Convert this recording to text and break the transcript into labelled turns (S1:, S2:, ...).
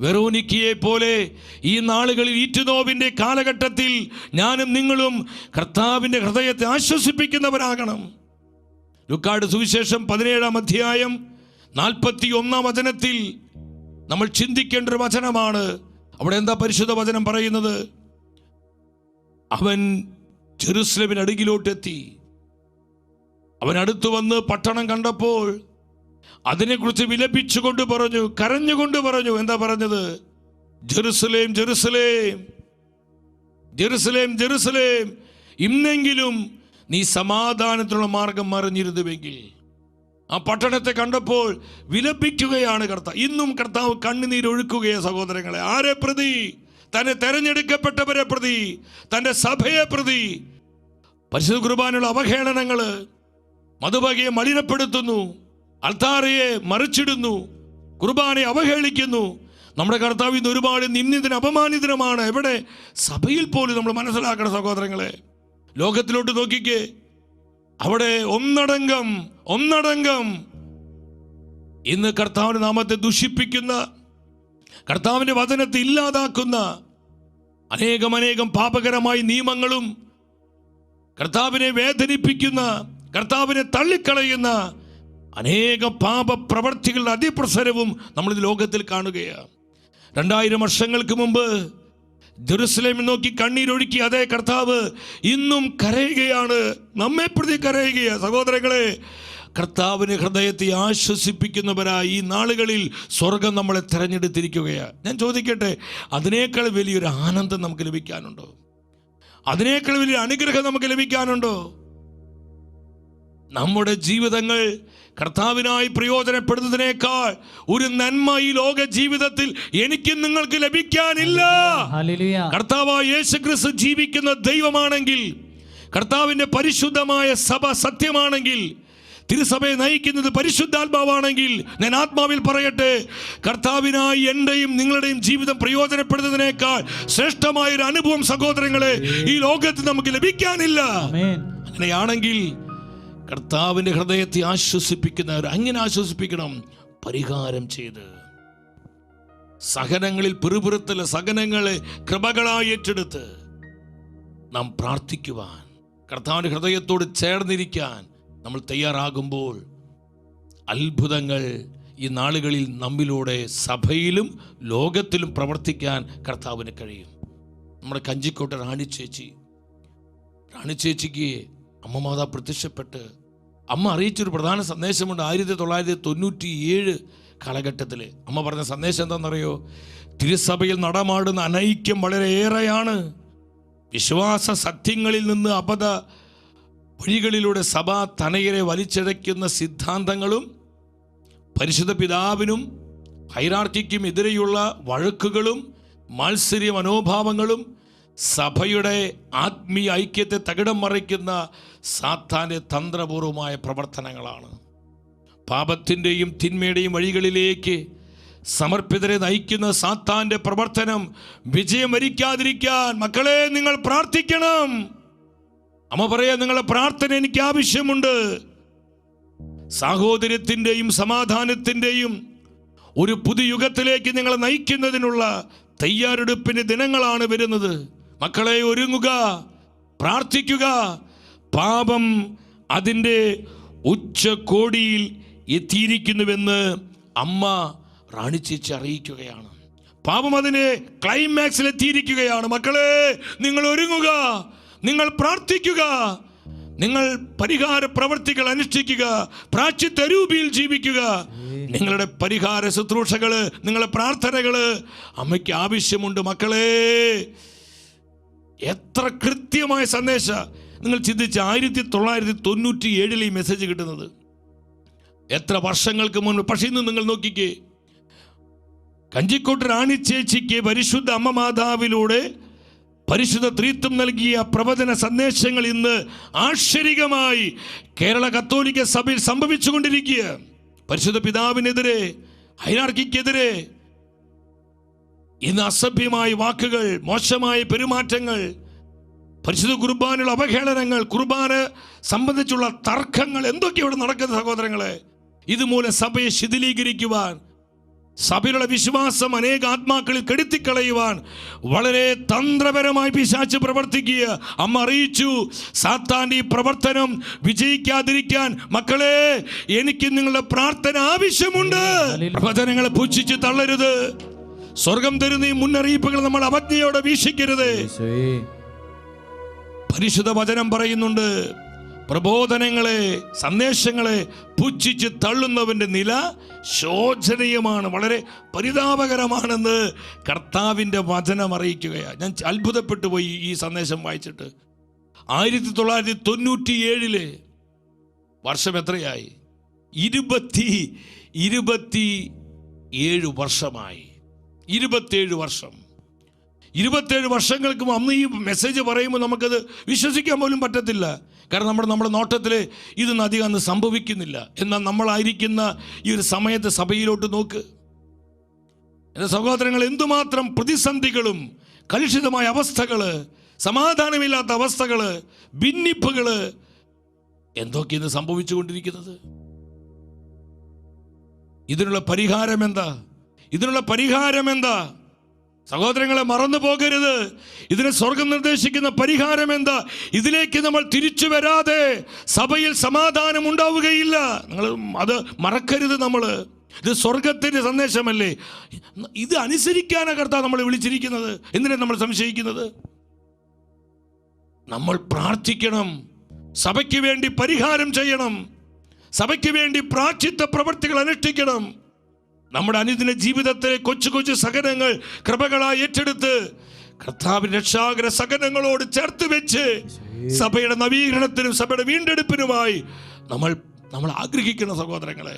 S1: വെറോനിക്കയെ പോലെ ഈ നാളുകളിൽ ഈറ്റുനോവിന്റെ കാലഘട്ടത്തിൽ ഞാനും നിങ്ങളും കർത്താവിന്റെ ഹൃദയത്തെ ആശ്വസിപ്പിക്കുന്നവരാകണം. ലുക്കാട് സുവിശേഷം പതിനേഴാം അധ്യായം നാൽപ്പത്തി ഒന്നാം വചനത്തിൽ നമ്മൾ ചിന്തിക്കേണ്ട ഒരു വചനമാണ്. അവിടെ എന്താ പരിശുദ്ധ വചനം പറയുന്നത്? അവൻ ജെറുസലമിന് അടുകിലോട്ടെത്തി അവൻ അടുത്തു വന്ന് പട്ടണം കണ്ടപ്പോൾ അതിനെക്കുറിച്ച് വിലപിച്ചുകൊണ്ട് പറഞ്ഞു കരഞ്ഞുകൊണ്ട് പറഞ്ഞു. എന്താ പറഞ്ഞത്? Jerusalem Jerusalem Jerusalem Jerusalem. ഇന്നെങ്കിലും നീ സമാധാനത്തിനുള്ള മാർഗം മറിഞ്ഞിരുന്നുവെങ്കിൽ ആ പട്ടണത്തെ കണ്ടപ്പോൾ വിലപിക്കുകയാണ് കർത്താവ് ഇന്നും കർത്താവ് കണ്ണുനീരൊഴുക്കുകയാണ് സഹോദരങ്ങളെ. ആരെ പ്രതി? തന്നെ തെരഞ്ഞെടുക്കപ്പെട്ടവരെ പ്രതി തന്റെ സഭയെ പ്രതി. പരിശുദ്ധ കുർബാനുള്ള അവഹേളനങ്ങൾ മധുബകയെ മലിനപ്പെടുത്തുന്നു. അൾത്താറയെ മറിച്ചിടുന്നു കുർബാനെ അവഹേളിക്കുന്നു. നമ്മുടെ കർത്താവ് ഇന്ന് ഒരുപാട് നിന്ദിതന അപമാനിതനമാണ്. എവിടെ? സഭയിൽ പോലും നമ്മൾ മനസ്സിലാക്കണം സഹോദരങ്ങളെ. ലോകത്തിലോട്ട് നോക്കിക്കേ. അവിടെ ഒന്നടങ്കം ഒന്നടങ്കം ഇന്ന് കർത്താവിന്റെ നാമത്തെ ദുഷിപ്പിക്കുന്ന കർത്താവിന്റെ വചനത്തെ ഇല്ലാതാക്കുന്ന അനേകം അനേകം പാപകരമായ നിയമങ്ങളും കർത്താവിനെ വേദനിപ്പിക്കുന്ന കർത്താവിനെ തള്ളിക്കളയുന്ന അനേക പാപ പ്രവർത്തികളുടെ അതിപ്രസരവും നമ്മൾ ഈ ലോകത്തിൽ കാണുകയാണ്. രണ്ടായിരം വർഷങ്ങൾക്ക് മുമ്പ് ജെറുസലേമിൽ നോക്കി കണ്ണീരൊഴുക്കി അതേ കർത്താവ് ഇന്നും കരയുകയാണ്. നമ്മെ പ്രതി കരയുകയാണ് സഹോദരങ്ങളെ കർത്താവിന് ഹൃദയത്തെ ആശ്വസിപ്പിക്കുന്നവരായി ഈ നാളുകളിൽ സ്വർഗം നമ്മളെ തിരഞ്ഞെടുത്തിരിക്കുകയാണ് ഞാൻ ചോദിക്കട്ടെ അതിനേക്കാൾ വലിയൊരു ആനന്ദം നമുക്ക് ലഭിക്കാനുണ്ടോ? അതിനേക്കാൾ വലിയ അനുഗ്രഹം നമുക്ക് ലഭിക്കാനുണ്ടോ? നമ്മുടെ ജീവിതങ്ങൾ കർത്താവിനായി പ്രയോജനപ്പെടുന്നതിനേക്കാൾ ഒരു നന്മ ഈ ലോക ജീവിതത്തിൽ എനിക്കും നിങ്ങൾക്ക് ലഭിക്കാനില്ല. കർത്താവായ യേശു ക്രിസ്തു ജീവിക്കുന്ന ദൈവമാണെങ്കിൽ കർത്താവിന്റെ പരിശുദ്ധമായ സഭ സത്യമാണെങ്കിൽ തിരുസഭയെ നയിക്കുന്നത് പരിശുദ്ധാത്മാവാണെങ്കിൽ ഞാൻ ആത്മാവിൽ പറയട്ടെ കർത്താവിനായി എന്റെയും നിങ്ങളുടെയും ജീവിതം പ്രയോജനപ്പെടുന്നതിനേക്കാൾ ശ്രേഷ്ഠമായ ഒരു അനുഭവം സഹോദരങ്ങളെ ഈ ലോകത്ത് നമുക്ക് ലഭിക്കാനില്ല. അങ്ങനെയാണെങ്കിൽ കർത്താവിന്റെ ഹൃദയത്തെ ആശ്വസിപ്പിക്കുന്നവർ അങ്ങനെ ആശ്വസിപ്പിക്കണം. പരിഹാരം ചെയ്ത്. സഹനങ്ങളിൽ പിറുപിറുത്തല സഹനങ്ങളെ കൃപകളായി ഏറ്റെടുത്ത് നാം പ്രാർത്ഥിക്കുവാൻ കർത്താവിന്റെ ഹൃദയത്തോട് ചേർന്നിരിക്കാൻ നമ്മൾ തയ്യാറാകുമ്പോൾ അത്ഭുതങ്ങൾ ഈ നാളുകളിൽ നമ്മിലൂടെ സഭയിലും ലോകത്തിലും പ്രവർത്തിക്കാൻ കർത്താവിന് കഴിയും. നമ്മുടെ കഞ്ചിക്കോട്ടെ റാണി ചേച്ചി റാണി ചേച്ചിക്ക് അമ്മ മാതാ പ്രത്യക്ഷപ്പെട്ട് അമ്മ അറിയിച്ചൊരു പ്രധാന സന്ദേശമുണ്ട് ആയിരത്തി തൊള്ളായിരത്തി തൊണ്ണൂറ്റി ഏഴ് കാലഘട്ടത്തിൽ. അമ്മ പറഞ്ഞ സന്ദേശം എന്താണെന്നറിയോ? തിരുസഭയിൽ നടമാടുന്ന അനൈക്യം വളരെയേറെയാണ്. വിശ്വാസ സത്യങ്ങളിൽ നിന്ന് അബദ്ധ വഴികളിലൂടെ സഭ തനയരെ വലിച്ചഴയ്ക്കുന്ന സിദ്ധാന്തങ്ങളും പരിശുദ്ധ പിതാവിനും ഹൈറാർക്കിക്കും എതിരെയുള്ള വഴക്കുകളും മാത്സര്യ മനോഭാവങ്ങളും സഭയുടെ ആത്മീയ ഐക്യത്തെ തകിടം മറിക്കുന്ന സാത്താന്റെ തന്ത്രപൂർവമായ പ്രവർത്തനങ്ങളാണ്. പാപത്തിന്റെയും തിന്മയുടെയും വഴികളിലേക്ക് സമർപ്പിതരെ നയിക്കുന്ന സാത്താന്റെ പ്രവർത്തനം വിജയം വരിക്കാതിരിക്കാൻ മക്കളെ നിങ്ങൾ പ്രാർത്ഥിക്കണം. അമ്മ പറയാ നിങ്ങളുടെ പ്രാർത്ഥന എനിക്ക് ആവശ്യമുണ്ട്. സാഹോദര്യത്തിന്റെയും സമാധാനത്തിന്റെയും ഒരു പുതുയുഗത്തിലേക്ക് നിങ്ങളെ നയിക്കുന്നതിനുള്ള തയ്യാറെടുപ്പിന്റെ ദിനങ്ങളാണ് വരുന്നത്. മക്കളെ ഒരുങ്ങുക പ്രാർത്ഥിക്കുക. പാപം അതിന്റെ ഉച്ചകോടിയിൽ എത്തിയിരിക്കുന്നുവെന്ന് അമ്മ റാണി ചേച്ചി അറിയിക്കുകയാണ്. പാപം അതിനെ ക്ലൈമാക്സിൽ എത്തിയിരിക്കുകയാണ്. മക്കളെ നിങ്ങൾ ഒരുങ്ങുക നിങ്ങൾ പ്രാർത്ഥിക്കുക നിങ്ങൾ പരിഹാര പ്രവർത്തികൾ അനുഷ്ഠിക്കുക പ്രാച്യത്തരൂപിയിൽ ജീവിക്കുക. നിങ്ങളുടെ പരിഹാര ശുശ്രൂഷകൾ നിങ്ങളുടെ പ്രാർത്ഥനകൾ അമ്മയ്ക്ക് ആവശ്യമുണ്ട്. മക്കളെ എത്ര കൃത്യമായ സന്ദേശ നിങ്ങൾ ചിന്തിച്ച് ആയിരത്തി തൊള്ളായിരത്തി തൊണ്ണൂറ്റി ഏഴിൽ ഈ മെസ്സേജ് കിട്ടുന്നത്? എത്ര വർഷങ്ങൾക്ക് മുൻപ്? പക്ഷേ ഇന്ന് നിങ്ങൾ നോക്കിക്കേ. കഞ്ചിക്കോട്ട് റാണി ചേച്ചിക്ക് പരിശുദ്ധ അമ്മ മാതാവിലൂടെ പരിശുദ്ധ ത്രീത്വം നൽകിയ പ്രവചന സന്ദേശങ്ങൾ ഇന്ന് ആശ്ചര്യമായി കേരള കത്തോലിക്ക സഭയിൽ സംഭവിച്ചുകൊണ്ടിരിക്കുക പരിശുദ്ധ പിതാവിനെതിരെ ഹൈരാർക്കിക്കെതിരെ ഇന്ന് അസഭ്യമായ വാക്കുകൾ മോശമായ പെരുമാറ്റങ്ങൾ പരിശുദ്ധ കുർബാനയുള്ള അവഹേളനങ്ങൾ കുർബാന സംബന്ധിച്ചുള്ള തർക്കങ്ങൾ എന്തൊക്കെ ഇവിടെ നടക്കുന്ന സഹോദരങ്ങളെ? ഇതുമൂലം സഭയെ ശിഥിലീകരിക്കുവാൻ സഭയുടെ വിശ്വാസം അനേക ആത്മാക്കളിൽ കെടുത്തിക്കളയുവാൻ വളരെ തന്ത്രപരമായി പിശാച്ച് പ്രവർത്തിക്കുക. അമ്മ അറിയിച്ചു സാത്താന്റെ ഈ പ്രവർത്തനം വിജയിക്കാതിരിക്കാൻ മക്കളെ എനിക്ക് നിങ്ങളുടെ പ്രാർത്ഥന ആവശ്യമുണ്ട്. പ്രവചനങ്ങളെ പുച്ഛിച്ച് തള്ളരുത്. സ്വർഗം തരുന്ന ഈ മുന്നറിയിപ്പുകൾ നമ്മൾ അവജ്ഞയോടെ വീക്ഷിക്കരുത്. പരിശുദ്ധ വചനം പറയുന്നുണ്ട് പ്രബോധനങ്ങളെ സന്ദേശങ്ങളെ പുച്ഛിച്ച് തള്ളുന്നവന്റെ നില ശോചനീയമാണ് വളരെ പരിതാപകരമാണെന്ന് കർത്താവിന്റെ വചനം അറിയിക്കുകയാണ്. ഞാൻ അത്ഭുതപ്പെട്ടു പോയി ഈ സന്ദേശം വായിച്ചിട്ട്. ആയിരത്തി തൊള്ളായിരത്തി തൊണ്ണൂറ്റി ഏഴിൽ വർഷം എത്രയായി? ഇരുപത്തി ഇരുപത്തി ഏഴ് വർഷമായി. ഇരുപത്തേഴ് വർഷം. ഇരുപത്തേഴ് വർഷങ്ങൾക്ക് അന്ന് ഈ മെസ്സേജ് പറയുമ്പോൾ നമുക്കത് വിശ്വസിക്കാൻ പോലും പറ്റത്തില്ല. കാരണം നമ്മുടെ നമ്മുടെ നോട്ടത്തിൽ ഇതൊന്നും അധികം അന്ന് സംഭവിക്കുന്നില്ല. എന്നാൽ നമ്മളായിരിക്കുന്ന ഈ ഒരു സമയത്ത് സഭയിലോട്ട് നോക്ക്. എന്റെ സഹോദരങ്ങൾ എന്തുമാത്രം പ്രതിസന്ധികളും കലുഷിതമായ അവസ്ഥകൾ സമാധാനമില്ലാത്ത അവസ്ഥകൾ ഭിന്നിപ്പുകൾ എന്തൊക്കെ ഇന്ന് സംഭവിച്ചുകൊണ്ടിരിക്കുന്നത്? ഇതിനുള്ള പരിഹാരം എന്താ? ഇതിനുള്ള പരിഹാരം എന്താ? സഹോദരങ്ങളെ മറന്നു പോകരുത്. ഇതിന് സ്വർഗം നിർദ്ദേശിക്കുന്ന പരിഹാരം എന്താ? ഇതിലേക്ക് നമ്മൾ തിരിച്ചു വരാതെ സഭയിൽ സമാധാനം ഉണ്ടാവുകയില്ല. നിങ്ങൾ അത് മറക്കരുത് നമ്മൾ ഇത് സ്വർഗത്തിന്റെ സന്ദേശമല്ലേ? ഇത് അനുസരിക്കാനാ കർത്താവ് നമ്മൾ വിളിച്ചിരിക്കുന്നത്. എന്തിനാണ് നമ്മൾ സംശയിക്കുന്നത്? നമ്മൾ പ്രാർത്ഥിക്കണം. സഭയ്ക്ക് വേണ്ടി പരിഹാരം ചെയ്യണം. സഭയ്ക്ക് വേണ്ടി പ്രാർത്ഥിത്ത പ്രവൃത്തികൾ അനുഷ്ഠിക്കണം. നമ്മുടെ അനുദിന ജീവിതത്തിലെ കൊച്ചു കൊച്ചു സഹനങ്ങൾ കൃപകളായി ഏറ്റെടുത്ത് കർത്താവിന്റെ രക്ഷാകര സഹനങ്ങളോട് ചേർത്ത് വെച്ച് സഭയുടെ നവീകരണത്തിനും സഭയുടെ വീണ്ടെടുപ്പിനുമായി നമ്മൾ നമ്മൾ ആഗ്രഹിക്കുന്ന സഹോദരങ്ങളെ